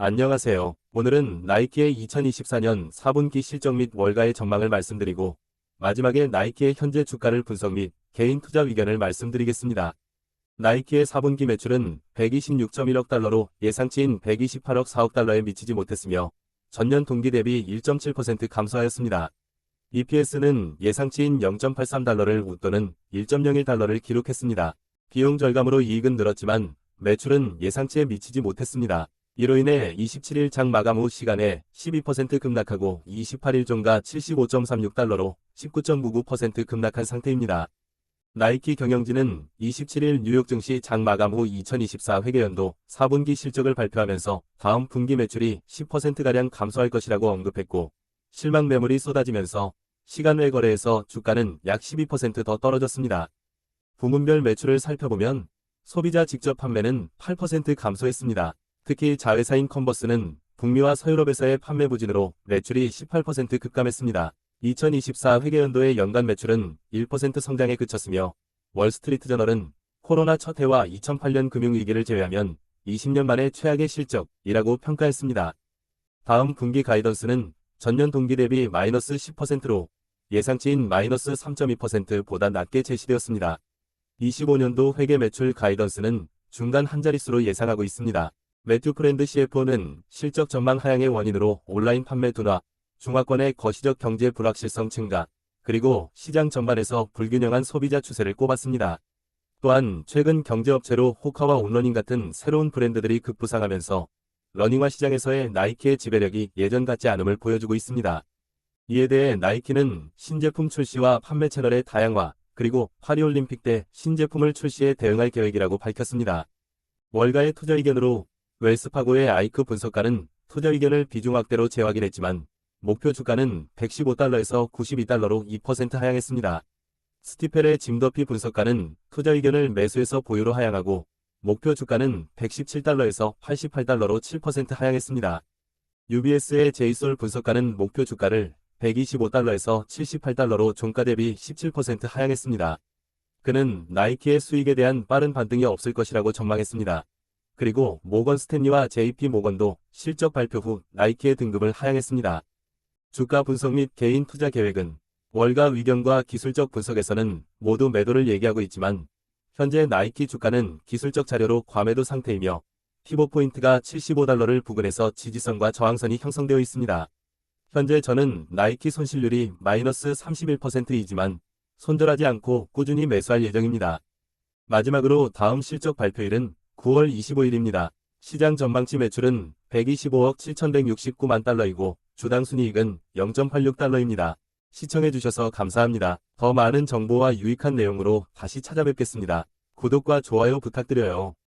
안녕하세요. 오늘은 나이키의 2024년 4분기 실적 및 월가의 전망을 말씀드리고 마지막에 나이키의 현재 주가를 분석 및 개인 투자 의견을 말씀드리겠습니다. 나이키의 4분기 매출은 126.1억 달러로 예상치인 128억 4억 달러에 미치지 못했으며 전년 동기 대비 1.7% 감소하였습니다. EPS는 예상치인 0.83달러를 웃도는 1.01달러를 기록했습니다. 비용 절감으로 이익은 늘었지만 매출은 예상치에 미치지 못했습니다. 이로 인해 27일 장 마감 후 시간에 12% 급락하고 28일 종가 75.36달러로 19.99% 급락한 상태입니다. 나이키 경영진은 27일 뉴욕 증시 장 마감 후 2024 회계연도 4분기 실적을 발표하면서 다음 분기 매출이 10%가량 감소할 것이라고 언급했고 실망 매물이 쏟아지면서 시간 외 거래에서 주가는 약 12%더 떨어졌습니다. 부문별 매출을 살펴보면 소비자 직접 판매는 8% 감소했습니다. 특히 자회사인 컨버스는 북미와 서유럽에서의 판매 부진으로 매출이 18% 급감했습니다. 2024 회계연도의 연간 매출은 1% 성장에 그쳤으며 월스트리트 저널은 코로나 첫 해와 2008년 금융위기를 제외하면 20년 만에 최악의 실적이라고 평가했습니다. 다음 분기 가이던스는 전년 동기 대비 마이너스 10%로 예상치인 마이너스 3.2%보다 낮게 제시되었습니다. 25년도 회계 매출 가이던스는 중간 한 자릿수로 예상하고 있습니다. 매튜 프렌드 CFO는 실적 전망 하향의 원인으로 온라인 판매 둔화, 중화권의 거시적 경제 불확실성 증가, 그리고 시장 전반에서 불균형한 소비자 추세를 꼽았습니다. 또한 최근 경제업체로 호카와 온러닝 같은 새로운 브랜드들이 급부상하면서 러닝화 시장에서의 나이키의 지배력이 예전 같지 않음을 보여주고 있습니다. 이에 대해 나이키는 신제품 출시와 판매 채널의 다양화, 그리고 파리올림픽 때 신제품을 출시해 대응할 계획이라고 밝혔습니다. 월가의 투자 의견으로 웰스파고의 아이크 분석가는 투자 의견을 비중 확대로 재확인했지만 목표 주가는 115달러에서 92달러로 2% 하향했습니다. 스티펠의 짐더피 분석가는 투자 의견을 매수에서 보유로 하향하고 목표 주가는 117달러에서 88달러로 7% 하향했습니다. UBS의 제이솔 분석가는 목표 주가를 125달러에서 78달러로 종가 대비 17% 하향했습니다. 그는 나이키의 수익에 대한 빠른 반등이 없을 것이라고 전망했습니다. 그리고 모건 스탠리와 JP 모건도 실적 발표 후 나이키의 등급을 하향했습니다. 주가 분석 및 개인 투자 계획은 월가 의견과 기술적 분석에서는 모두 매도를 얘기하고 있지만 현재 나이키 주가는 기술적 자료로 과매도 상태이며 피보 포인트가 75달러를 부근해서 지지선과 저항선이 형성되어 있습니다. 현재 저는 나이키 손실률이 마이너스 31%이지만 손절하지 않고 꾸준히 매수할 예정입니다. 마지막으로 다음 실적 발표일은 9월 25일입니다. 시장 전망치 매출은 125억 7169만 달러이고 주당 순이익은 0.86달러입니다. 시청해주셔서 감사합니다. 더 많은 정보와 유익한 내용으로 다시 찾아뵙겠습니다. 구독과 좋아요 부탁드려요.